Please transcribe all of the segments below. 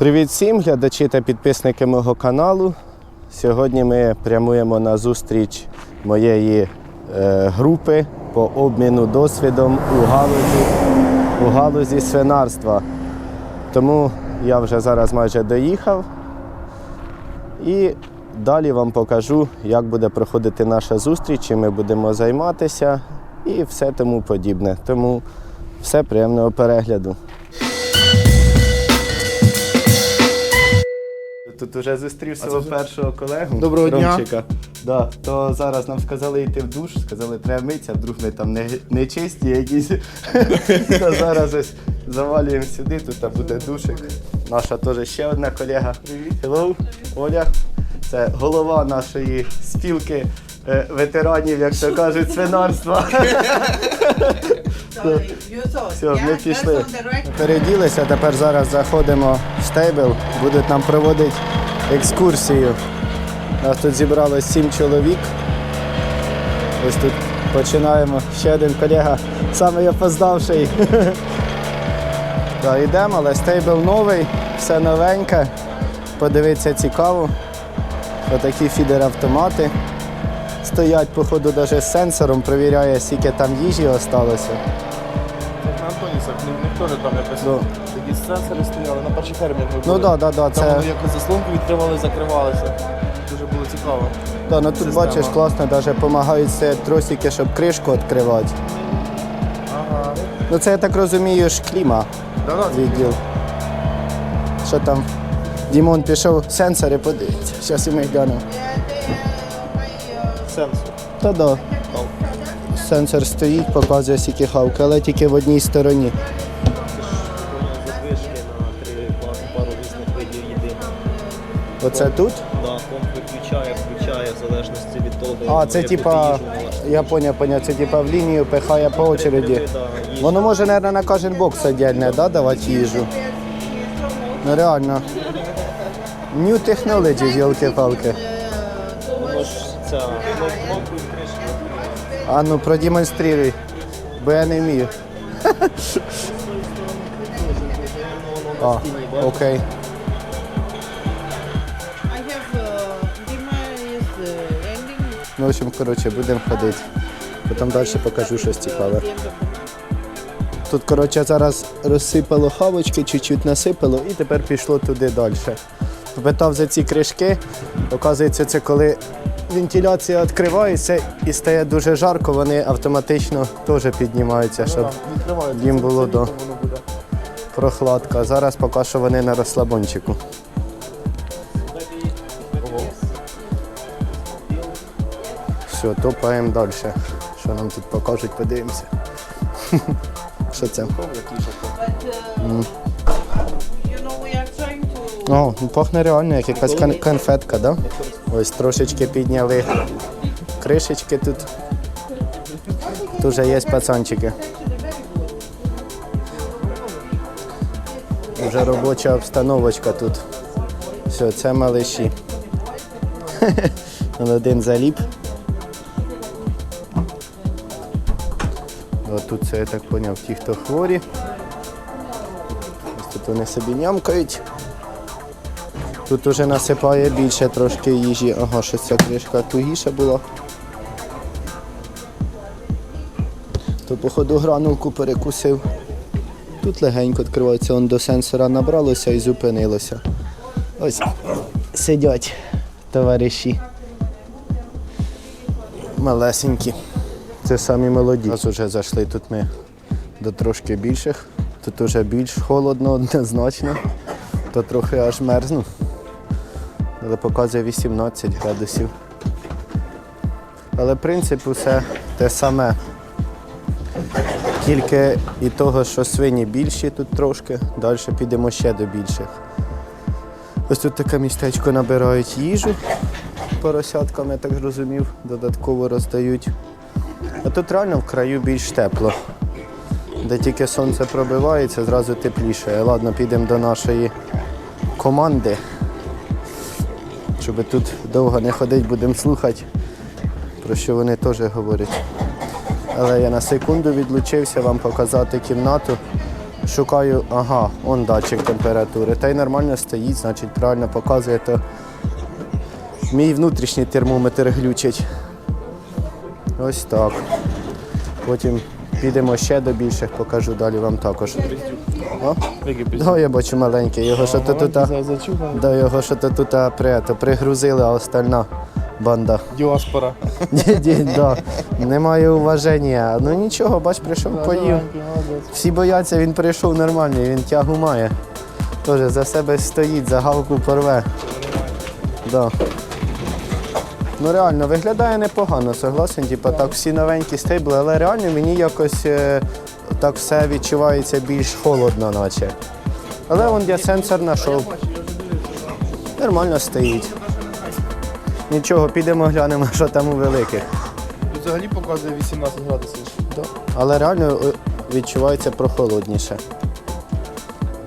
Привіт всім, глядачі та підписники мого каналу. Сьогодні ми прямуємо на зустріч моєї е, групи по обміну досвідом у галузі, у галузі свинарства. Тому я вже зараз майже доїхав. І далі вам покажу, як буде проходити наша зустріч, чим ми будемо займатися і все тому подібне. Тому все приємного перегляду. Тут уже зустрів свого першого колегу. Доброго дня. Ромчика. Да, то зараз нам сказали йти в душ, сказали, треба митися, вдруг ми там не, не чисті якісь. то зараз ось завалюємо сюди, тут буде душик. Наша теж ще одна колега. Привіт. Hello, Оля. Це голова нашої спілки е, ветеранів, як то кажуть, свинарства. Все, ми пішли. Переділися, тепер зараз заходимо в стейбл, будуть нам проводити екскурсію. Нас тут зібралось сім чоловік. Ось тут починаємо. Ще один колега, самий опоздавший. Да, йдемо, але стейбл новий, все новеньке. Подивитися цікаво. Отакі фідер-автомати. Стоять, походу, навіть з сенсором, перевіряє, скільки там їжі залишилося. На Антонісах, в них там якось Ну. такі сенсори стояли на першій фермі. Ми Ну були. да, да, да, Там це. вони якось заслонки відкривали, закривалися. Дуже було цікаво. Да, ну тут Система. бачиш, класно, навіть допомагають це тросики, щоб кришку відкривати. Ага. Ну це я так розумію, ж кліма Да-да, відділ. Що там? Дімон пішов сенсори подивитися. Зараз і ми глянемо. Сенсор. Та да. Сенсор стоїть, показує скільки хавки, але тільки в одній стороні. Задвижки на три пару різних видів їди. Оце тут? Да, комп виключає, включає в залежності від того. А, це типа, я поняв, поняв, це типа в лінію пихає по очереді. Воно може, мабуть, на кожен бокс віддільне, да, давати їжу. Ну реально. New technology, йолки-палки. Ця кнопку. А ну продемонструй, бо я не вмію. А, окей. I have uh, Dima is uh, ending Ну, в общем, коротше, будемо ходити. Потім далі покажу щось цікаве. Тут, коротше, зараз розсипало хавочки, чуть-чуть насипало і тепер пішло туди далі. Попитав за ці кришки. Оказується, це коли вентиляція відкривається і стає дуже жарко, вони автоматично теж піднімаються, щоб їм було до прохладка. Зараз поки що вони на розслабончику. Все, топаємо далі. Що нам тут покажуть, подивимося. Що це? uh, О, ну, пахне реально, як якась конфетка, да? Ось трошечки підняли кришечки тут. Тут вже є пацанчики. Вже робоча обстановочка тут. Все, це малиші. Один заліп. От тут це я так поняв, ті, хто хворі. Ось тут вони собі нямкають. Тут уже насипає більше трошки їжі. Ага, що ця кришка тугіша була. То походу гранулку перекусив. Тут легенько відкривається, он до сенсора набралося і зупинилося. Ось сидять товариші. Малесенькі. Це самі молоді. Зараз вже зайшли тут ми до трошки більших. Тут вже більш холодно однозначно, то трохи аж мерзну. Але показує 18 градусів. Але принцип усе те саме. Тільки і того, що свині більші тут трошки, далі підемо ще до більших. Ось тут таке містечко набирають їжу поросятками, я так зрозумів, додатково роздають. А тут реально в краю більш тепло. Де тільки сонце пробивається, зразу тепліше. Ладно, підемо до нашої команди. Щоб тут довго не ходити, будемо слухати, про що вони теж говорять. Але я на секунду відлучився вам показати кімнату, Шукаю, ага, он датчик температури. Та й нормально стоїть, значить правильно показує, то мій внутрішній термометр глючить. Ось так. Потім підемо ще до більших, покажу далі вам також. О? Який пізд- Да, я бачу маленький, його що то тут. Зачуханий. Да, його що то тут при, то, пригрузили, а остальна банда. Діаспора. Ді, ді, да. Немає уваження. Ну нічого, бач, прийшов поїв. Всі бояться, він прийшов нормальний, він тягу має. Тоже за себе стоїть, за галку порве. Да. Ну реально, виглядає непогано, согласен. Типа так всі новенькі стейбли, але реально мені якось е, так все відчувається більш холодно, наче. Але вон я сенсор знайшов. Нормально стоїть. Нічого, підемо глянемо, що там у великих. Взагалі показує 18 градусів. Да. Але реально е, відчувається прохолодніше.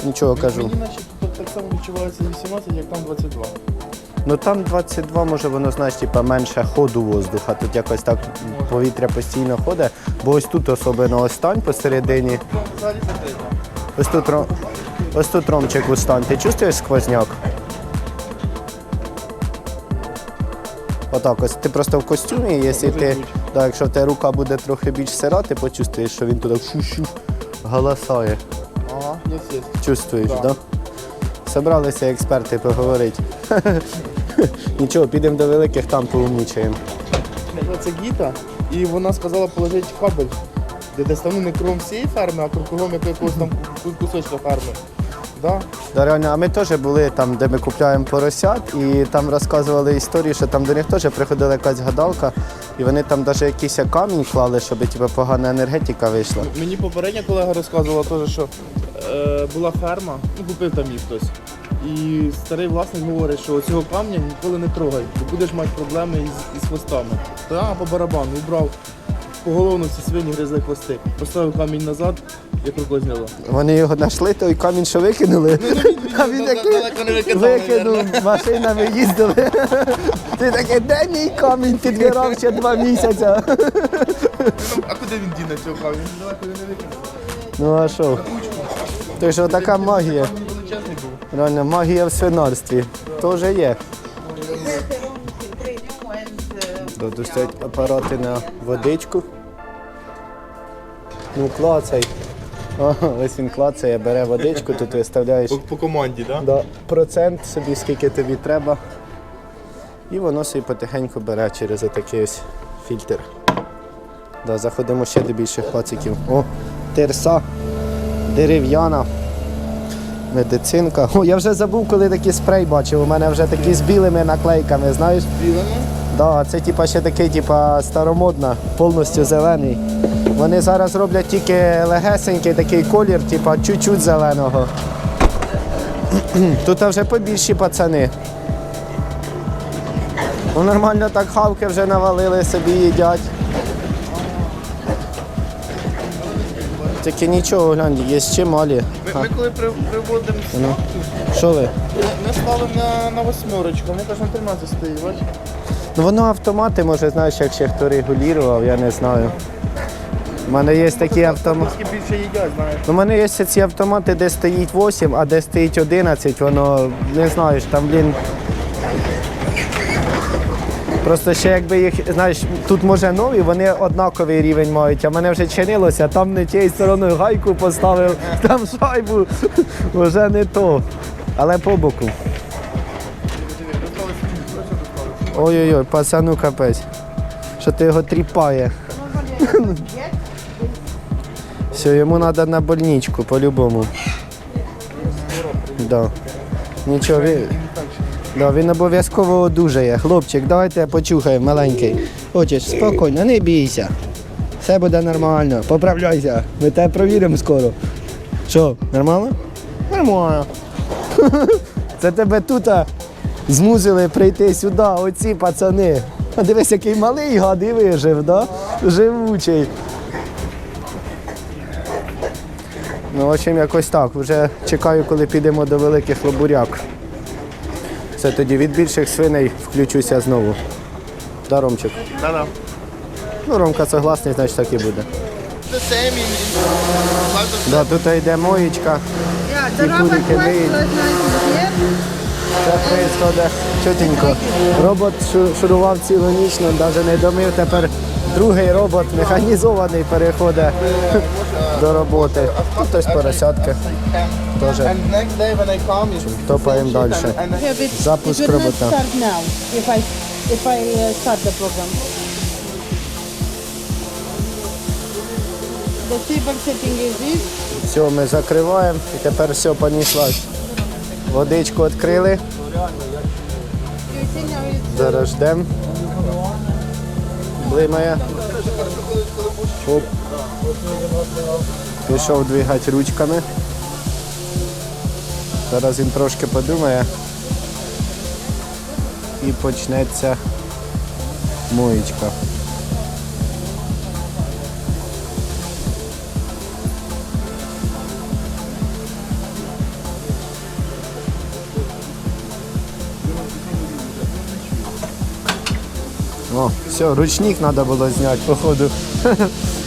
Нічого кажу. Мені наче тут так само відчувається 18, як там 22. Ну там 22, може воно типа менше ходу воздуха. Тут якось так повітря постійно ходить. Бо ось тут особливо ось стань посередині. Ось тут ось тут ромчик устань. Ти чувствуєш сквозняк? Отак, ось ти просто в костюмі, якщо ти, да, якщо в тебе рука буде трохи більш сира, ти почувствуєш, що він туди шу-шу галасає. Ага, є. Чувствуєш, так? Да. Да? Собралися експерти поговорити. Нічого, підемо до великих, там поумнічаємо. Це гіта, і вона сказала положити кабель, де доставну не кром всієї ферми, а кругом якогось там кусочка ферми. Да? Да, реально, а ми теж були там, де ми купляємо поросят, і там розказували історії, що там до них теж приходила якась гадалка, і вони там навіть якийсь камінь клали, щоб типу, погана енергетика вийшла. Мені попередня колега розказувала теж, що е, була ферма, ну купив там її хтось. І старий власник говорить, що цього камня ніколи не трогай, бо будеш мати проблеми із, із хвостами. Та по барабану убрав. Поголовно всі свині гризли хвости. Поставив камінь назад, як рукою зняло. Вони його знайшли, той камінь, що викинули, а він такий викинув, машинами їздили. Ти такий, де мій камінь підбирав ще два місяці. А куди він діне цього камінь? Він далеко не викинув. Ну а що? То що така магія. Реально, магія в свинарстві. Теж є. Стоять апарати на водичку. Ну, клацай. Ось він клацає, бере водичку, тут виставляєш По, по команді, так? да, процент собі, скільки тобі треба. І воно собі потихеньку бере через отакий ось фільтр. Да, заходимо ще до більших пациків. О, терса, дерев'яна, медицинка. О, я вже забув, коли такий спрей бачив. У мене вже такі з білими наклейками, знаєш? Білими? Да, це типа ще такий, типа старомодна, повністю зелений. Вони зараз роблять тільки легесенький такий колір, типа чуть-чуть зеленого. Тут вже побільші пацани. Ну, нормально так хавки вже навалили, собі їдять. Тільки нічого, глянь, є чималі. Ми, ми коли при, приводимо Ну. Що ви? ми, ми ставимо на, на восьмерочку, вони кажуть, на 13 стоїть, бачиш? Ну воно автомати, може, знаєш, як ще хто регулював, я не знаю. У мене є такі автомати. Трошки більше їдять, знаєш. У мене є ці автомати, де стоїть 8, а де стоїть 11, воно не знаєш, там, блін. Просто ще якби їх, знаєш, тут може нові, вони однаковий рівень мають, а мене вже чинилося, там не тією стороною гайку поставив, там шайбу, вже не то. Але по боку. Ой-ой-ой, пацану капець. Що ти його тріпає. Все, йому треба на больничку по-любому. Да. Нічого, да, він обов'язково одужає. Хлопчик, давайте почухаємо, маленький. Хочеш, спокійно, не бійся. Все буде нормально, поправляйся. Ми тебе провіримо скоро. Що, нормально? Нормально. Це тебе тут змусили прийти сюди, оці пацани. Дивись, який малий гад і вижив, да? Живучий. Ну, в общем, якось так. Вже чекаю, коли підемо до великих лобуряк. Це тоді від більших свиней включуся знову. Да, Ромчик? Да-да. Ну, Ромка согласний, значить так і буде. Да, тут йде моєчка. Last night here. Це відходить чотенько. Робот шурував цілу ніч, навіть не домив. Тепер другий робот механізований переходить до роботи. Тут ось поросятки. Теж топаємо далі. Запуск робота. uh. Все, ми закриваємо і тепер все понеслась. Водичку відкрили, зараз ждемо. Блимає. Оп. Пішов двигати ручками. Зараз він трошки подумає. І почнеться моєчка. О, все, ручник треба було зняти, походу.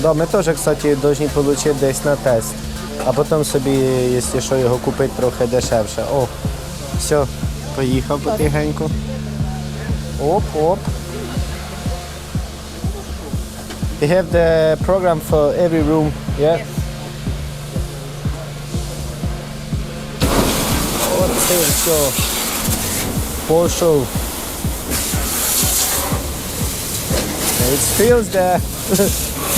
Да, ми теж, кстати, повинні отримати десь на тест. А потім собі, якщо що, його купити трохи дешевше. О, все, поїхав потихеньку. Оп, оп. You have the program for every room, yeah? Оце все. Пошов. It feels the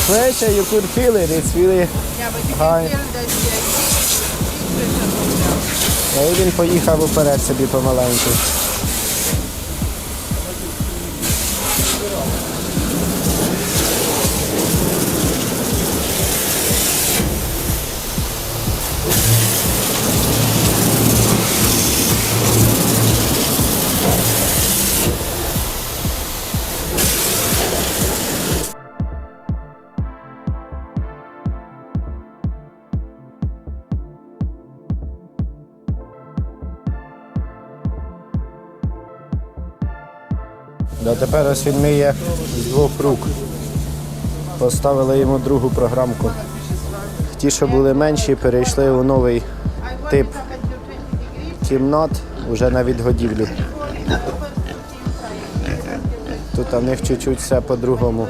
pressure, you could feel it. It's really yeah, but you Hi. can feel that uh, heat pressure. А і він поїхав уперед собі помаленьку. Да, тепер ось він миє з двох рук. Поставили йому другу програмку. Ті, що були менші, перейшли у новий тип кімнат уже на відгодівлю. Тут у них чуть-чуть все по-другому.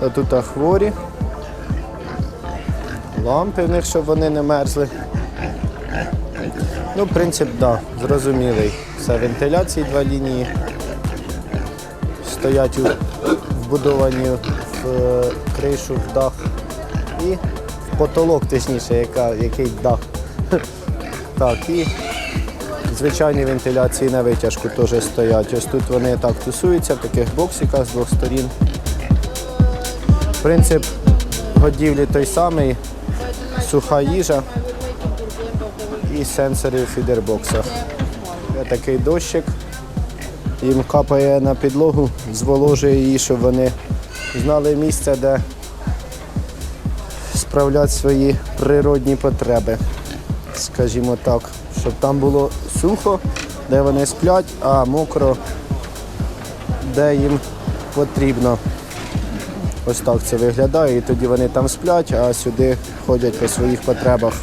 А тут хворі. Лампи в них, щоб вони не мерзли. Ну, принцип, так, да, зрозумілий. Все вентиляції два лінії. Стоять у, вбудовані в е, кришу, в дах і в потолок, точніше, яка, який дах. Так, і звичайні вентиляції на витяжку теж стоять. Ось тут вони так тусуються в таких боксиках з двох сторін. Принцип годівлі той самий, суха їжа і сенсори в фідербоксах. Такий дощик, їм капає на підлогу, зволожує її, щоб вони знали місце, де справляти свої природні потреби. Скажімо так, щоб там було сухо, де вони сплять, а мокро, де їм потрібно. Ось так це виглядає, і тоді вони там сплять, а сюди ходять по своїх потребах.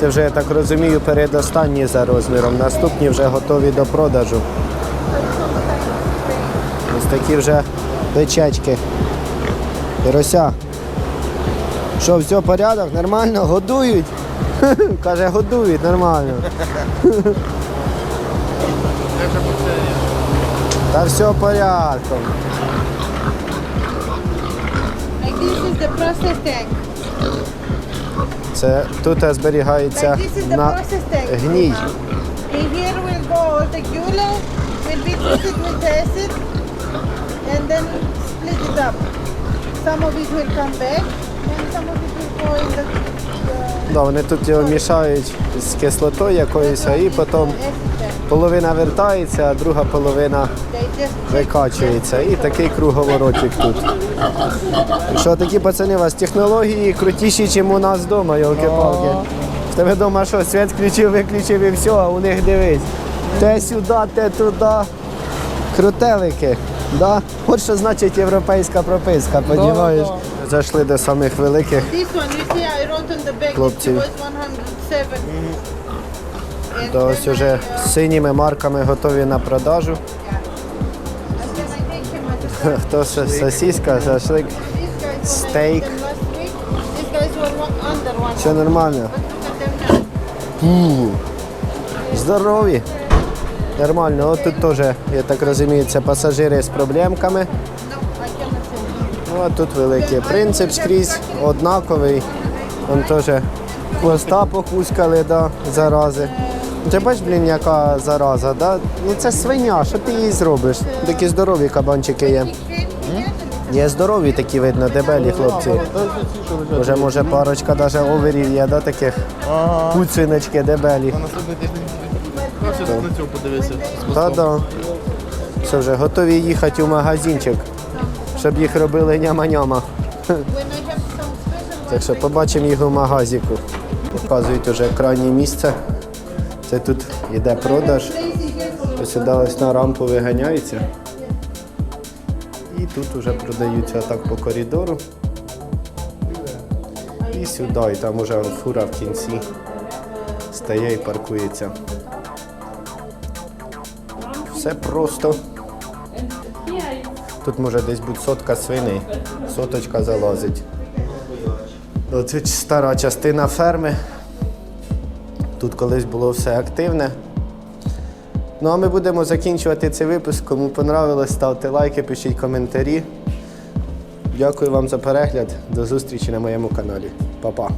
Це вже, я так розумію, передостанні за розміром. Наступні вже готові до продажу. Ось такі вже печечки. Пирося. Що, все порядок? Нормально? Годують? Каже, годують нормально. Та все порядком. Like this is the process tank. Це тут зберігається на гній. In here will go all the gula, will be treated with acid, and then split it up. Some of it will come back, and some of it will go in the, the Да, вони тут його мішають з кислотою якоюсь, і потім половина вертається, а друга половина викачується. І такий круговоротик тут. Що такі пацани, у вас технології крутіші, ніж у нас вдома, йолки-палки. В тебе вдома що, світ включив, виключив і все, а у них дивись. Те сюди, те туди. Крутелики. Да? От що значить європейська прописка, розумієш? Зайшли до самих великих. This one, you see, I wrote on the back Хлопці. it was 107. And То ось уже з синіми марками готові на продажу. Guys were one, under one. все нормально. Здорові. Нормально, от тут теж, я так розумію, це пасажири з проблемками. Ну, а тут великий принцип скрізь, однаковий. Вон теж хвоста покускали, да, зарази. Ти бачиш, блін, яка зараза, да? Ну це свиня, що ти їй зробиш? Такі здорові кабанчики є. Є здорові такі, видно, дебелі хлопці. Вже може парочка навіть оверів є, да, таких Ага. куциночки дебелі. На наступний тиждень. Краще на цього подивися. Та-да. Все вже готові їхати у магазинчик, щоб їх робили няма-няма. Так що побачимо їх у магазику. Показують уже крайнє місце. Це тут йде продаж. сюди на рампу виганяється. І тут вже продаються так по коридору. І сюди, і там уже фура в кінці стає і паркується. Все просто. Тут може десь бути сотка свиней, соточка залазить. Оце стара частина ферми. Тут колись було все активне. Ну а ми будемо закінчувати цей випуск. Кому понравилось, ставте лайки, пишіть коментарі. Дякую вам за перегляд. До зустрічі на моєму каналі. Па-па.